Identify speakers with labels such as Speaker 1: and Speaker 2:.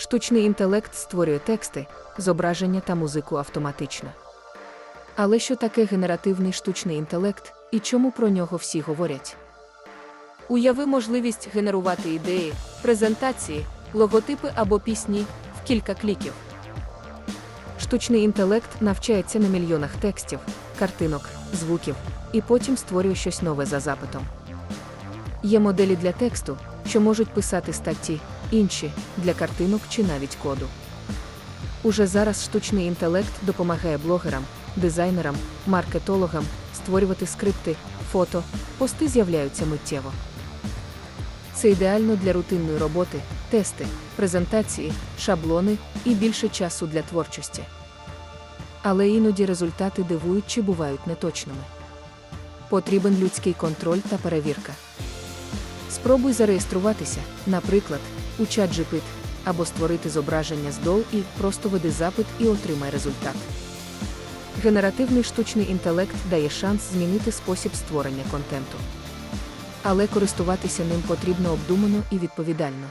Speaker 1: Штучний інтелект створює тексти, зображення та музику автоматично. Але що таке генеративний штучний інтелект і чому про нього всі говорять? Уяви можливість генерувати ідеї, презентації, логотипи або пісні в кілька кліків. Штучний інтелект навчається на мільйонах текстів, картинок, звуків і потім створює щось нове за запитом. Є моделі для тексту, що можуть писати статті, інші для картинок чи навіть коду. Уже зараз штучний інтелект допомагає блогерам, дизайнерам, маркетологам створювати скрипти, фото, пости з'являються миттєво. Це ідеально для рутинної роботи, тести, презентації, шаблони і більше часу для творчості. Але іноді результати дивують чи бувають неточними. Потрібен людський контроль та перевірка. Спробуй зареєструватися, наприклад, у ChatGPT, або створити зображення з DALL і просто веди запит і отримай результат. Генеративний штучний інтелект дає шанс змінити спосіб створення контенту. Але користуватися ним потрібно обдумано і відповідально.